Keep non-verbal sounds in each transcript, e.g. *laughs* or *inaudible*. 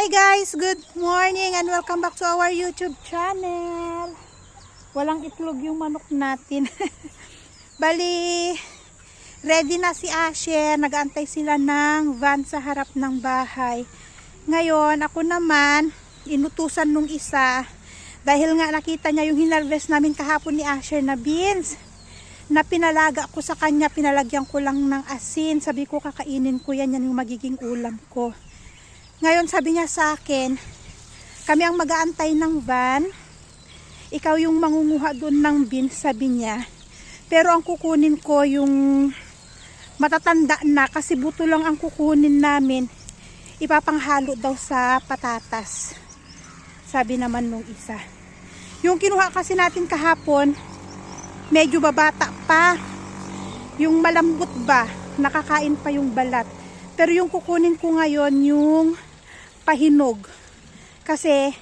Hi guys, good morning and welcome back to our YouTube channel. Walang itlog yung manok natin. *laughs* Bali, ready na si Asher. Nagantay sila ng van sa harap ng bahay. Ngayon, ako naman, inutusan nung isa. Dahil nga nakita niya yung hinarvest namin kahapon ni Asher na beans. Na pinalaga ko sa kanya, pinalagyan ko lang ng asin. Sabi ko, kakainin ko yan, yan yung magiging ulam ko. Ngayon sabi niya sa akin, kami ang mag-aantay ng van. Ikaw yung mangunguha doon ng beans, sabi niya. Pero ang kukunin ko yung matatanda na kasi buto lang ang kukunin namin. Ipapanghalo daw sa patatas. Sabi naman nung isa. Yung kinuha kasi natin kahapon, medyo babata pa. Yung malambot ba, nakakain pa yung balat. Pero yung kukunin ko ngayon, yung pahinog. Kasi,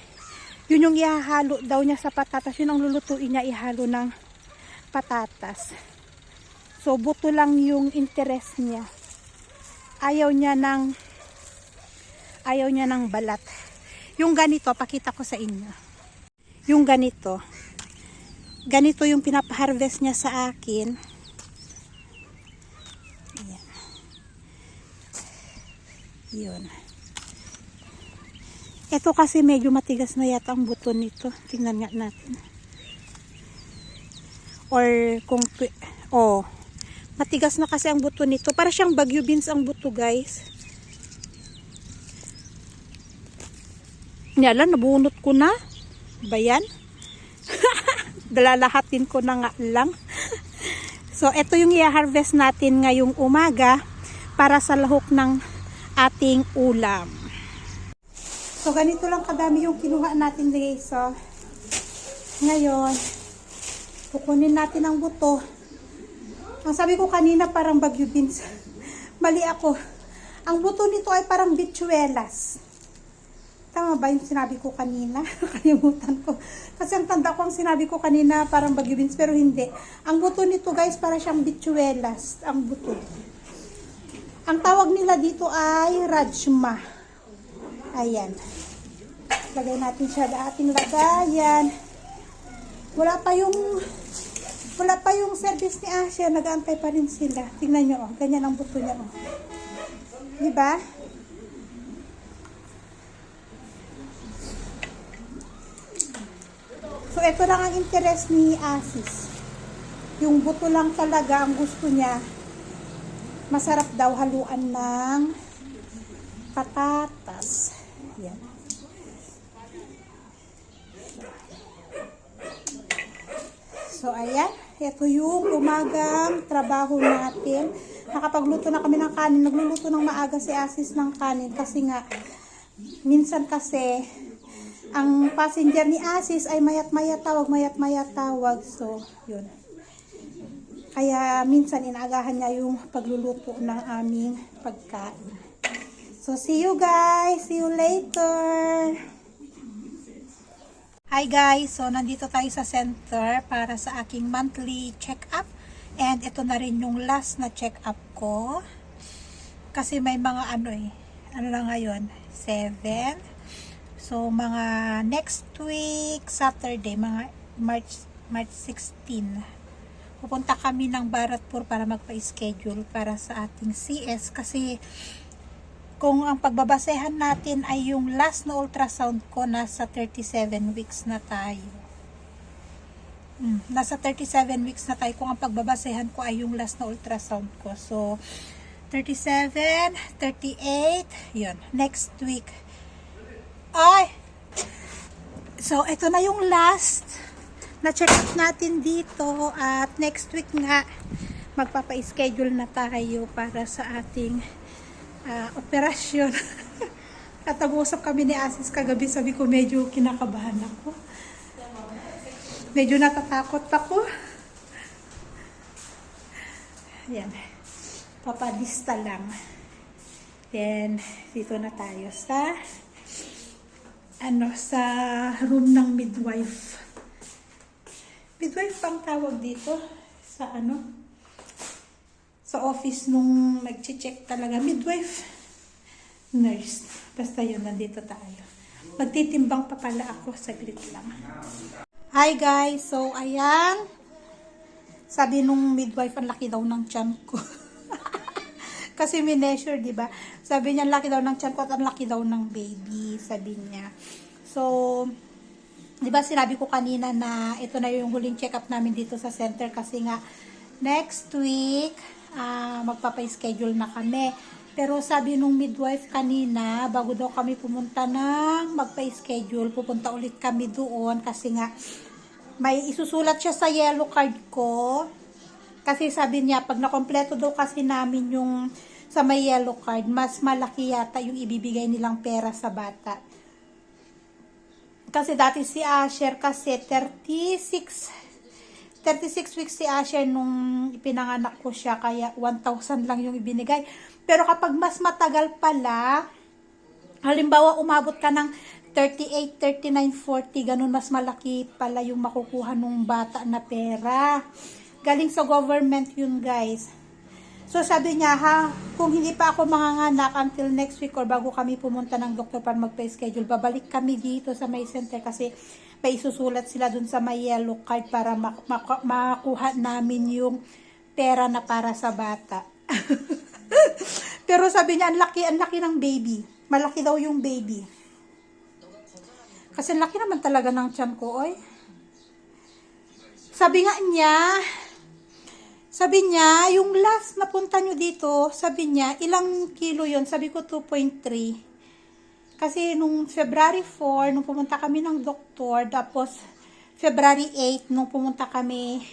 yun yung ihahalo daw niya sa patatas. Yun ang lulutuin niya, ihalo ng patatas. So, buto lang yung interest niya. Ayaw niya ng ayaw niya ng balat. Yung ganito, pakita ko sa inyo. Yung ganito. Ganito yung pinapaharvest niya sa akin. Ayan. Yun. Ito kasi medyo matigas na yata ang buto nito. Tingnan nga natin. Or kung oh, matigas na kasi ang buto nito. Para siyang bagyo beans ang buto, guys. Yala, nabunot ko na. Ba yan? *laughs* Dalalahatin ko na nga lang. *laughs* so, ito yung i-harvest natin ngayong umaga para sa lahok ng ating ulam. So, ganito lang kadami yung kinuha natin guys. So, ngayon, kukunin natin ang buto. Ang sabi ko kanina parang bagyo beans. *laughs* Mali ako. Ang buto nito ay parang bituelas. Tama ba yung sinabi ko kanina? *laughs* Kalimutan ko. Kasi ang tanda ko ang sinabi ko kanina parang bagyo beans pero hindi. Ang buto nito guys para siyang bituelas. Ang buto. Ang tawag nila dito ay rajma. Ayan. Lagay natin siya sa ating lagayan. Wala pa yung wala pa yung service ni Asya. Nag-aantay pa rin sila. Tingnan nyo, oh. Ganyan ang buto niya, oh. Di ba? So, ito lang ang interest ni Asis. Yung buto lang talaga ang gusto niya. Masarap daw haluan ng patatas. Yan. So, ayan. Ito yung umagang trabaho natin. Nakapagluto na kami ng kanin. Nagluluto ng maaga si Asis ng kanin. Kasi nga, minsan kasi, ang passenger ni Asis ay mayat-mayat tawag, mayat-mayat tawag. So, yun. Kaya minsan inaagahan niya yung pagluluto ng aming pagkain. So, see you guys. See you later. Hi guys. So, nandito tayo sa center para sa aking monthly check-up. And ito na rin yung last na check-up ko. Kasi may mga ano eh. Ano lang ngayon? 7. So, mga next week, Saturday, mga March, March 16 pupunta kami ng Baratpur para magpa-schedule para sa ating CS kasi kung ang pagbabasehan natin ay yung last na ultrasound ko nasa 37 weeks na tayo. Hmm, nasa 37 weeks na tayo kung ang pagbabasehan ko ay yung last na ultrasound ko. So 37, 38, yun. Next week. Ay! So, ito na yung last na-check up natin dito at next week nga magpapa-schedule na tayo para sa ating ah, operasyon. *laughs* at nag-usap kami ni Asis kagabi, sabi ko medyo kinakabahan ako. Medyo natatakot ako. Yan. Papadista lang. Then, dito na tayo sa ano, sa room ng midwife midwife pang tawag dito sa ano sa office nung nag-check talaga midwife nurse Basta yun, nandito tayo. Magtitimbang pa pala ako, saglit lang. Hi guys, so ayan. Sabi nung midwife, ang laki daw ng tiyan ko. *laughs* Kasi mineasure, di ba? Sabi niya, laki daw ng tiyan ko at ang laki daw ng baby, sabi niya. So, di ba sinabi ko kanina na ito na yung huling check-up namin dito sa center kasi nga next week, ah magpapa-schedule na kami. Pero sabi nung midwife kanina, bago daw kami pumunta ng magpa-schedule, pupunta ulit kami doon kasi nga may isusulat siya sa yellow card ko. Kasi sabi niya, pag nakompleto daw kasi namin yung sa may yellow card, mas malaki yata yung ibibigay nilang pera sa bata. Kasi dati si Asher kasi 36 36 weeks si Asher nung ipinanganak ko siya kaya 1,000 lang yung ibinigay. Pero kapag mas matagal pala, halimbawa umabot ka ng 38, 39, 40, ganun mas malaki pala yung makukuha nung bata na pera. Galing sa government yun guys. So sabi niya ha, kung hindi pa ako manganganak until next week or bago kami pumunta ng doktor para magpa-schedule, babalik kami dito sa may center kasi may isusulat sila dun sa may yellow card para mak- mak- makakuha namin yung pera na para sa bata. *laughs* Pero sabi niya, ang laki, ang laki ng baby. Malaki daw yung baby. Kasi laki naman talaga ng tiyan ko, oy. Sabi nga niya, sabi niya, yung last na punta nyo dito, sabi niya, ilang kilo yon Sabi ko 2.3. Kasi nung February 4, nung pumunta kami ng doktor, tapos February 8, nung pumunta kami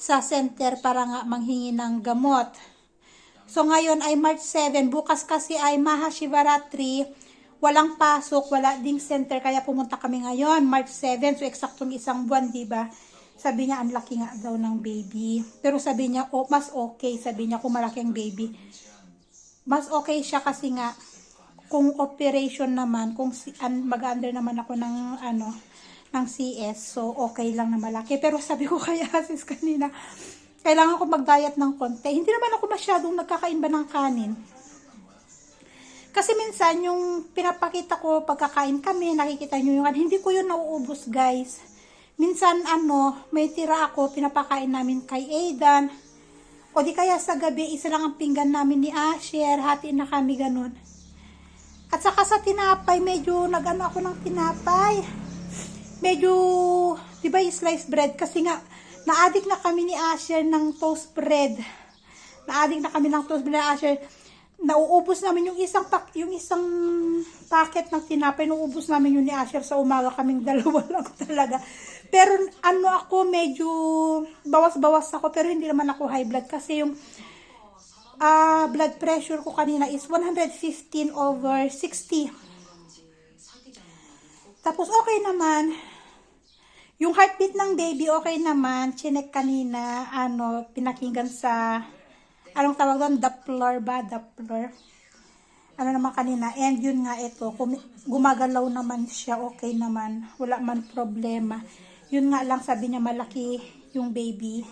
sa center para nga manghingi ng gamot. So ngayon ay March 7, bukas kasi ay Mahashivaratri, walang pasok, wala ding center, kaya pumunta kami ngayon, March 7, so eksaktong isang buwan, di ba? Sabi niya, ang laki nga daw ng baby. Pero sabi niya, oh, mas okay, sabi niya, kung malaki ang baby. Mas okay siya kasi nga, kung operation naman, kung mag-under naman ako ng, ano, ng CS, so okay lang na malaki. Pero sabi ko *laughs* kay Asis kanina, kailangan ko mag-diet ng konti. Hindi naman ako masyadong nagkakain ba ng kanin. Kasi minsan, yung pinapakita ko pagkakain kami, nakikita nyo yung, hindi ko yun nauubos, guys. Minsan, ano, may tira ako, pinapakain namin kay Aidan. O di kaya sa gabi, isa lang ang pinggan namin ni Asher, hati na kami ganun. At saka sa tinapay, medyo nag-ano ako ng tinapay. Medyo, di ba yung sliced bread? Kasi nga, na-addict na kami ni Asher ng toast bread. Na-addict na kami ng toast bread ni Asher. Nauubos namin yung isang pak, yung isang packet ng tinapay, nauubos namin yun ni Asher sa umaga kaming *laughs* dalawa lang talaga. Pero ano ako, medyo bawas-bawas ako, pero hindi naman ako high blood kasi yung ah blood pressure ko kanina is 115 over 60. Tapos okay naman. Yung heartbeat ng baby okay naman. Chinek kanina, ano, pinakinggan sa, anong tawag doon? Doppler ba? Doppler. Ano naman kanina. And yun nga ito, gumagalaw naman siya, okay naman. Wala man problema. Yun nga lang sabi niya malaki yung baby.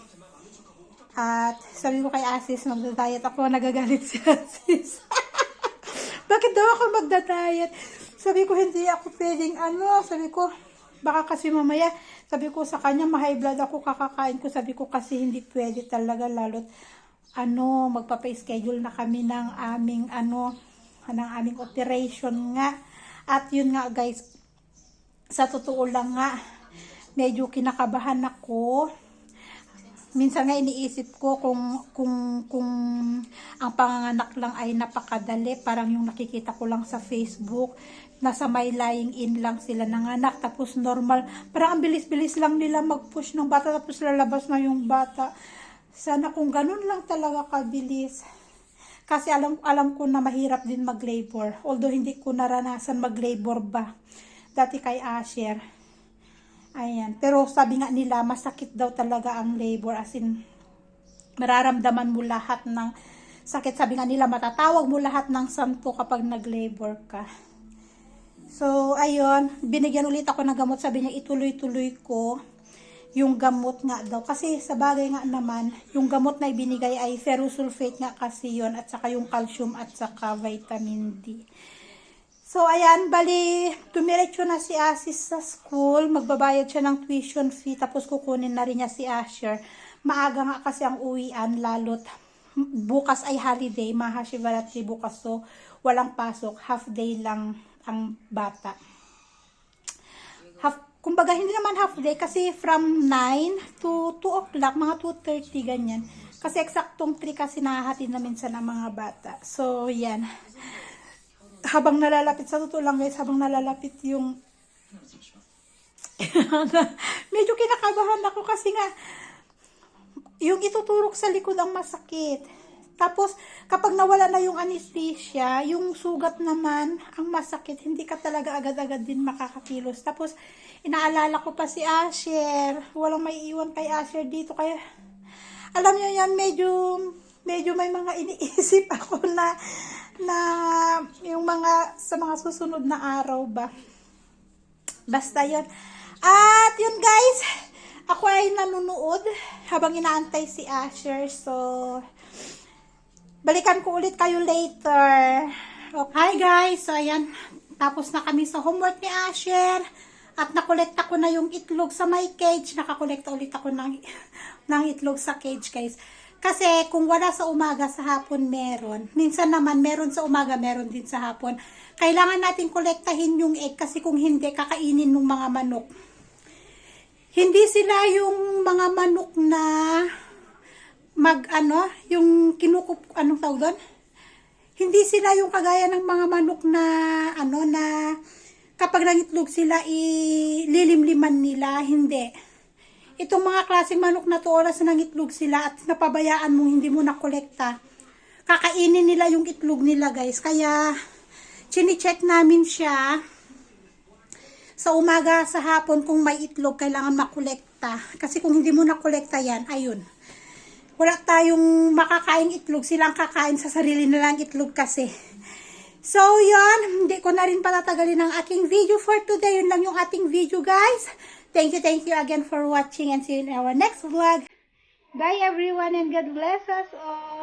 At sabi ko kay Asis, magda-diet ako, nagagalit si *laughs* Asis. Bakit daw ako magda-diet? Sabi ko, hindi ako pwedeng ano. Sabi ko, baka kasi mamaya, sabi ko sa kanya, ma-high blood ako kakakain ko. Sabi ko kasi hindi pwede talaga, lalot ano, magpapa-schedule na kami ng aming ano, ng aming operation nga. At yun nga guys, sa totoo lang nga, medyo kinakabahan ako. Minsan nga iniisip ko kung kung kung ang panganganak lang ay napakadali. Parang yung nakikita ko lang sa Facebook nasa may lying in lang sila nanganak tapos normal. Parang ang bilis-bilis lang nila mag-push ng bata tapos lalabas na yung bata. Sana kung ganun lang talaga kabilis. Kasi alam alam ko na mahirap din mag-labor although hindi ko naranasan mag-labor ba. Dati kay Asher Ayan. Pero sabi nga nila, masakit daw talaga ang labor. As in, mararamdaman mo lahat ng sakit. Sabi nga nila, matatawag mo lahat ng santo kapag nag-labor ka. So, ayun. Binigyan ulit ako ng gamot. Sabi niya, ituloy-tuloy ko yung gamot nga daw. Kasi sa bagay nga naman, yung gamot na ibinigay ay ferrosulfate nga kasi yon at saka yung calcium at saka vitamin D. So, ayan, bali, tumiretso na si Asis sa school. Magbabayad siya ng tuition fee, tapos kukunin na rin niya si Asher. Maaga nga kasi ang uwian, lalot bukas ay holiday, Mahashivaratri bukas, so walang pasok, half day lang ang bata. Half, kumbaga, hindi naman half day, kasi from 9 to 2 o'clock, mga 2.30, ganyan. Kasi eksaktong 3 kasi nahahatid na minsan ang mga bata. So, yan habang nalalapit sa totoo lang guys, habang nalalapit yung *laughs* medyo kinakabahan ako kasi nga yung ituturok sa likod ang masakit. Tapos, kapag nawala na yung anesthesia, yung sugat naman, ang masakit, hindi ka talaga agad-agad din makakakilos. Tapos, inaalala ko pa si Asher. Walang may iwan kay Asher dito. Kaya, alam niyo yan, medyo, medyo may mga iniisip *laughs* ako na, na mga sa mga susunod na araw ba. Basta yun. At yun guys, ako ay nanonood habang inaantay si Asher. So, balikan ko ulit kayo later. Okay. Hi guys, so ayan, tapos na kami sa homework ni Asher. At nakolekta ko na yung itlog sa my cage. Nakakolekta ulit ako ng, *laughs* ng itlog sa cage guys. Kasi kung wala sa umaga, sa hapon meron. Minsan naman meron sa umaga, meron din sa hapon. Kailangan natin kolektahin yung egg kasi kung hindi, kakainin ng mga manok. Hindi sila yung mga manok na mag ano, yung kinukup, anong tawag doon? Hindi sila yung kagaya ng mga manok na ano na kapag nangitlog sila ililimliman nila, hindi itong mga klaseng manok na to, oras na nangitlog sila at napabayaan mo, hindi mo nakolekta, kakainin nila yung itlog nila guys. Kaya, chine-check namin siya sa umaga, sa hapon, kung may itlog, kailangan makolekta. Kasi kung hindi mo nakolekta yan, ayun. Wala tayong makakain itlog, silang kakain sa sarili nilang itlog kasi. So, yun. Hindi ko na rin patatagalin ang aking video for today. Yun lang yung ating video, guys. Thank you, thank you again for watching and see you in our next vlog. Bye, everyone, and God bless us all.